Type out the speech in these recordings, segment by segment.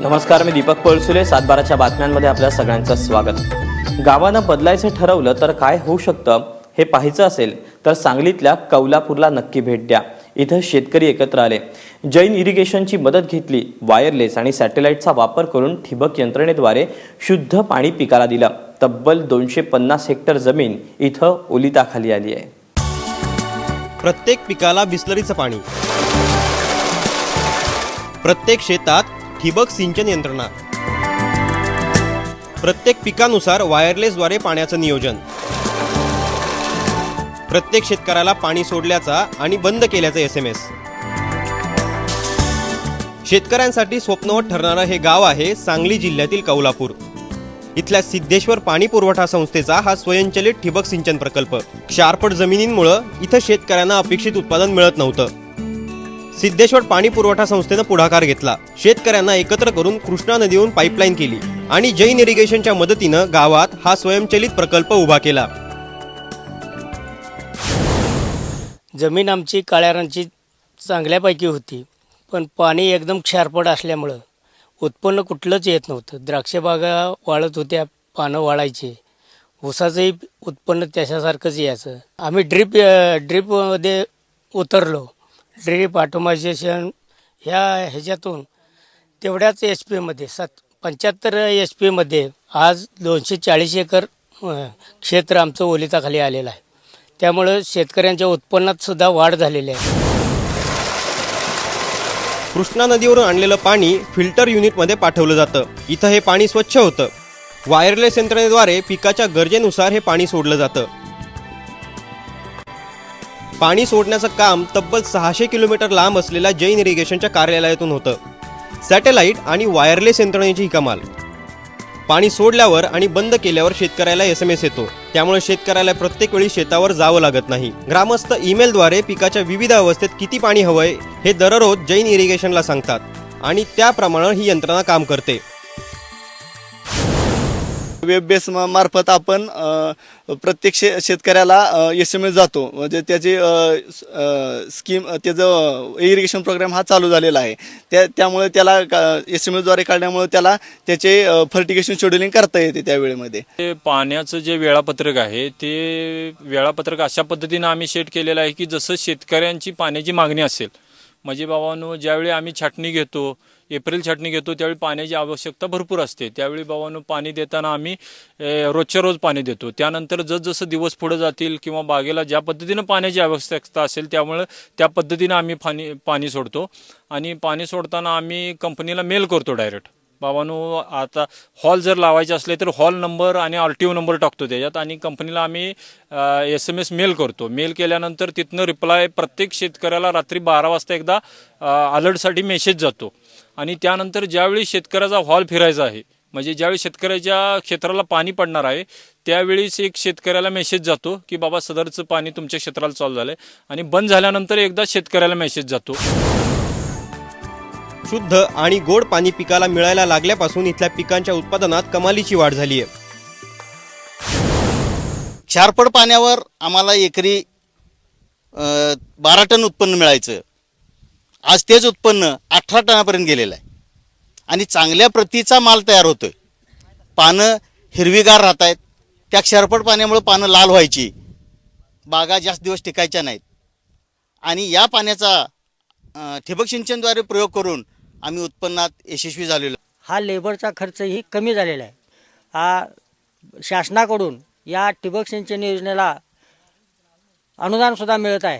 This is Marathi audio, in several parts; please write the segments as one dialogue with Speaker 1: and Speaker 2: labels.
Speaker 1: नमस्कार मी दीपक पळसुले. सातबाराच्या बातम्यांमध्ये आपल्या सगळ्यांचं स्वागत. गावानं बदलायचं ठरवलं तर काय होऊ शकतं हे पाहायचं असेल तर सांगलीतल्या कौलापूरला नक्की भेट द्या. इथं शेतकरी एकत्र आले. जैन इरिगेशनची मदत घेतली वायरलेस आणि सॅटेलाईटचा वापर करून ठिबक यंत्रणेद्वारे शुद्ध पाणी पिकाला दिलं. तब्बल दोनशे पन्नास हेक्टर जमीन इथं ओलिताखाली आली आहे.
Speaker 2: प्रत्येक पिकाला बिस्लरीचं पाणी. प्रत्येक शेतात ठिबक सिंचन यंत्रणा. प्रत्येक पिकानुसार वायरलेसद्वारे पाण्याचं नियोजन. प्रत्येक शेतकऱ्याला पाणी सोडल्याचा आणि बंद केल्याचा एस एम एस शेतकऱ्यांसाठी स्वप्नवत ठरणारं हे गाव आहे सांगली जिल्ह्यातील कौलापूर. इथल्या सिद्धेश्वर पाणी पुरवठा संस्थेचा हा स्वयंचलित ठिबक सिंचन प्रकल्प. क्षारपट जमिनींमुळं इथं शेतकऱ्यांना अपेक्षित उत्पादन मिळत नव्हतं. सिद्धेश्वर पाणी पुरवठा संस्थेनं पुढाकार घेतला. शेतकऱ्यांना एकत्र करून कृष्णा नदीहून पाईपलाईन केली आणि जैन इरिगेशनच्या मदतीनं गावात हा स्वयंचलित प्रकल्प उभा केला.
Speaker 3: जमीन आमची काळ्यारांची चांगल्यापैकी होती पण पाणी एकदम क्षारपड असल्यामुळं उत्पन्न कुठलंच येत नव्हतं. द्राक्षबागा वाळत होत्या पानं वाळायचे. ऊसाचंही उत्पन्न त्याच्यासारखंच यायचं. आम्ही ड्रीप ड्रीपमध्ये उतरलो. ड्रीप ऑटोमायझेशन ह्या ह्याच्यातून तेवढ्याच एच पीमध्ये सात पंच्याहत्तर एच पीमध्ये आज दोनशे चाळीस एकर अं, क्षेत्र आमचं ओलिताखाली आलेलं आहे. त्यामुळं शेतकऱ्यांच्या उत्पन्नात सुद्धा वाढ झालेली आहे.
Speaker 2: कृष्णा नदीवरून आणलेलं पाणी फिल्टर युनिटमध्ये पाठवलं जातं. इथं हे पाणी स्वच्छ होतं. वायरलेस यंत्रणेद्वारे पिकाच्या गरजेनुसार हे पाणी सोडलं जातं. पाणी सोडण्याचं काम तब्बल सहाशे किलोमीटर लांब असलेल्या जैन इरिगेशनच्या कार्यालयातून होतं. सॅटेलाईट आणि वायरलेस यंत्रणेची ही कमाल पाणी सोडल्यावर आणि बंद केल्यावर शेतकऱ्याला एस एम एस येतो. त्यामुळे शेतकऱ्याला प्रत्येक वेळी शेतावर जावं लागत नाही. ग्रामस्थ ईमेलद्वारे पिकाच्या विविध अवस्थेत किती पाणी हवंय हे दररोज जैन इरिगेशनला सांगतात आणि त्याप्रमाणे ही यंत्रणा काम करते.
Speaker 4: वेब बेस मार्फत आपण प्रत्येक शे शेतकऱ्याला एस एम एस जातो. म्हणजे त्याची स्कीम त्याचं इरिगेशन प्रोग्राम हा चालू झालेला आहे. त्या त्यामुळे त्याला एस एम एसद्वारे काढल्यामुळे त्याला त्याचे फर्टिगेशन शेड्युलिंग करता येते त्या वेळेमध्ये.
Speaker 5: ते पाण्याचं जे वेळापत्रक आहे ते वेळापत्रक अशा पद्धतीनं आम्ही सेट केलेलं आहे की जसं शेतकऱ्यांची पाण्याची मागणी असेल म्हणजे बाबांनो ज्यावेळी आम्ही छाटणी घेतो एप्रिल छाटणी घेतो त्यावेळी पाण्याची आवश्यकता भरपूर असते. त्यावेळी बाबांनो पाणी देताना आम्ही रोजच्या रोज पाणी देतो. त्यानंतर जसजसं दिवस पुढे जातील किंवा बागेला ज्या पद्धतीनं पाण्याची आवश्यकता असेल त्यामुळं त्या पद्धतीनं आम्ही पाणी पाणी सोडतो. आणि पाणी सोडताना आम्ही कंपनीला मेल करतो डायरेक्ट. बाबानो आता हॉल जर लावायचे असले तर हॉल नंबर आणि आर टी ओ नंबर टाकतो त्याच्यात आणि कंपनीला आम्ही एस एम एस मेल करतो. मेल केल्यानंतर तिथनं रिप्लाय प्रत्येक शेतकऱ्याला रात्री बारा वाजता एकदा अलर्टसाठी मेसेज जातो. आणि त्यानंतर ज्यावेळी शेतकऱ्याचा हॉल फिरायचा आहे म्हणजे ज्यावेळी शेतकऱ्याच्या क्षेत्राला पाणी पडणार आहे त्यावेळीच एक शेतकऱ्याला मेसेज जातो की बाबा सदरचं पाणी तुमच्या क्षेत्राला चालू आहे आणि बंद झाल्यानंतर एकदा शेतकऱ्याला मेसेज जातो.
Speaker 2: शुद्ध आणि गोड पाणी पिकाला मिळायला लागल्यापासून इथल्या पिकांच्या उत्पादनात कमालीची वाढ झाली आहे
Speaker 6: क्षारपड पाण्यावर आम्हाला एकरी बारा टन उत्पन्न मिळायचं. आज तेच उत्पन्न अठरा टनापर्यंत गेलेलं आहे. आणि चांगल्या प्रतीचा माल तयार होतोय. पानं हिरवीगार राहत आहेत त्या क्षारपड पाण्यामुळे पानं लाल व्हायची. बागा जास्त दिवस टिकायच्या नाहीत. आणि या पाण्याचा ठिबक सिंचनद्वारे प्रयोग करून आम्ही उत्पन्नात यशस्वी झालेलो.
Speaker 3: हा लेबरचा खर्चही कमी झालेला आहे. हा शासनाकडून या ठिबक सिंचन योजनेला अनुदानसुद्धा मिळत आहे.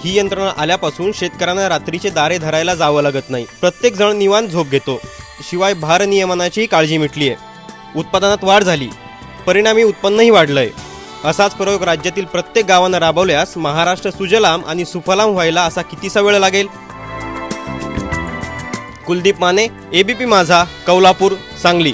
Speaker 2: ही यंत्रणा आल्यापासून शेतकऱ्यांना रात्रीचे दारे धरायला जावं लागत नाही. प्रत्येक जण निवांत झोप घेतो. शिवाय भारनियमनाचीही काळजी मिटली आहे उत्पादनात वाढ झाली. परिणामी उत्पन्नही वाढलंय. असाच प्रयोग राज्यातील प्रत्येक गावानं राबवल्यास महाराष्ट्र सुजलाम आणि सुफलाम व्हायला असा कितीसा वेळ लागेल? कुलदीप माने एबीपी माझा कौलापूर सांगली.